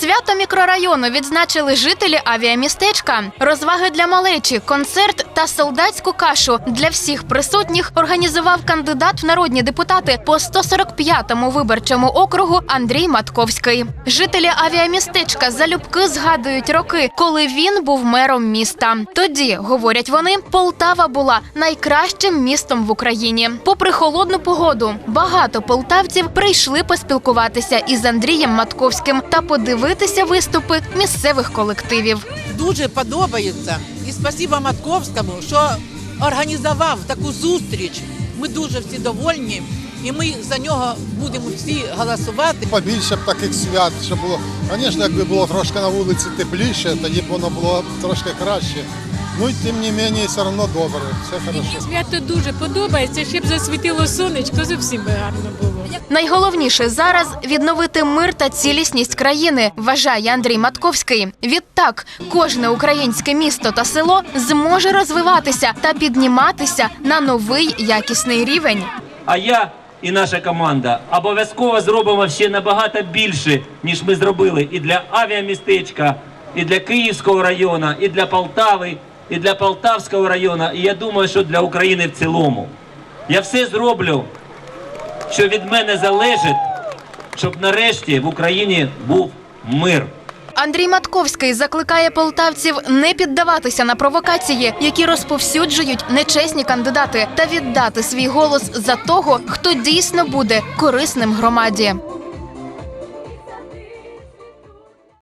Свято мікрорайону відзначили жителі авіамістечка. Розваги для малечі, концерт та солдатську кашу для всіх присутніх організував кандидат в народні депутати по 145-му виборчому округу Андрій Матковський. Жителі авіамістечка залюбки згадують роки, коли він був мером міста. Тоді, говорять вони, Полтава була найкращим містом в Україні. Попри холодну погоду, багато полтавців прийшли поспілкуватися із Андрієм Матковським та подивитися виступи місцевих колективів. дуже подобається. І спасіба Матковському, що організував таку зустріч. Ми дуже всі довольні, і ми за нього будемо всі голосувати. Побільше б таких свят, щоб було. Звісно, якби було трошки на вулиці тепліше, тоді б воно було трошки краще. Ну і тим не менше, все одно добре, все хорошо. Свято дуже подобається, щоб засвітило сонечко, зовсім би гарно було. Найголовніше зараз відновити мир та цілісність країни, вважає Андрій Матковський. Відтак, кожне українське місто та село зможе розвиватися та підніматися на новий якісний рівень. А я і наша команда обов'язково зробимо ще набагато більше, ніж ми зробили і для авіамістечка, і для Київського району, і для Полтави, і для Полтавського району. І я думаю, що для України в цілому. Я все зроблю, що від мене залежить, щоб нарешті в Україні був мир. Андрій Матковський закликає полтавців не піддаватися на провокації, які розповсюджують нечесні кандидати, та віддати свій голос за того, хто дійсно буде корисним громаді.